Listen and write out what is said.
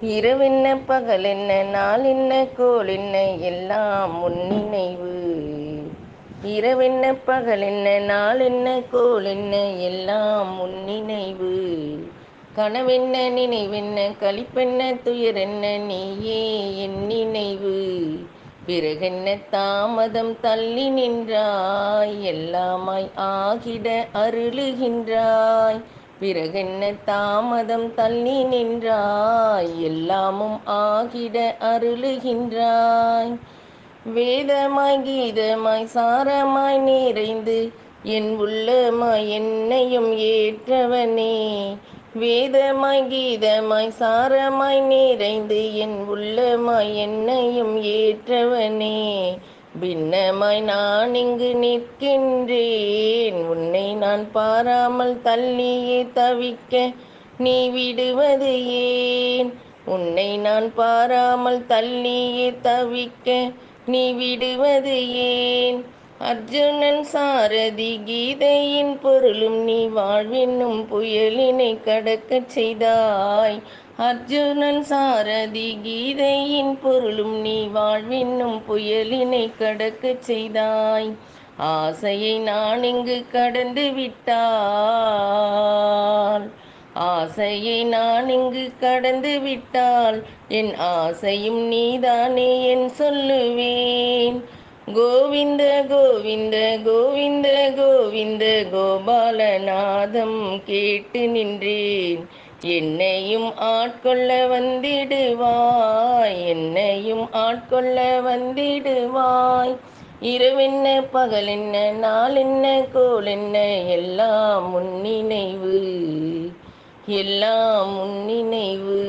இரவென்ன என்ன நாளென்ன என்ன எல்லாம் உன் நினைவு. நாள் என்ன கோல் என்ன எல்லாம் உன் நினைவு. கனவென்ன நினைவென்ன துயர் துயரென்ன நீயே என் நினைவு. பிறகென்ன தாமதம் தள்ளி நின்றாய் எல்லாமாய் ஆகிட அருளுகின்றாய். பிறகென்ன தாமதம் தள்ளி நின்றாய்? எல்லாமும் ஆகிட அருளுகின்றாய். வேதமாய் கீதமாய் சாரமாய் நிறைந்து என் உள்ளமாய் என்னையும் ஏற்றவனே. வேதமாய் கீதமாய் சாரமாய் நிறைந்து என் உள்ளமாய் என்னையும் ஏற்றவனே. பின்னமாய் நான் இங்கு நிற்கின்றேன். உன்னை நான் பாராமல் தள்ளியே தவிக்க நீ விடுவது ஏன்? உன்னை நான் பாராமல் தள்ளியே தவிக்க நீ விடுவது ஏன்? அர்ஜுனன் சாரதி கீதையின் பொருளும் நீ வாழ்வென்னும் புயலினை கடக்கச் செய்தாய். அர்ஜுனன் சாரதி கீதையின் பொருளும் நீ வாழ்வென்னும் புயலினை கடக்கச் செய்தாய். ஆசையை நான் இங்கு கடந்து விட்டால் ஆசையை நான் இங்கு கடந்து விட்டால் என் ஆசையும் நீதானே என் சொல்லுவேன். கோவிந்த கோவிந்த கோவிந்த கோவிந்த கோபாலநாதம் கேட்டு நின்றேன். என்னையும் ஆட்கொள்ள வந்திடுவாய் என்னையும் ஆட்கொள்ள வந்திடுவாய். இரவென்ன பகல் என்ன கோளென்ன எல்லாம் கோல் என்ன எல்லாம் முன்னினைவு எல்லாம் முன்னினைவு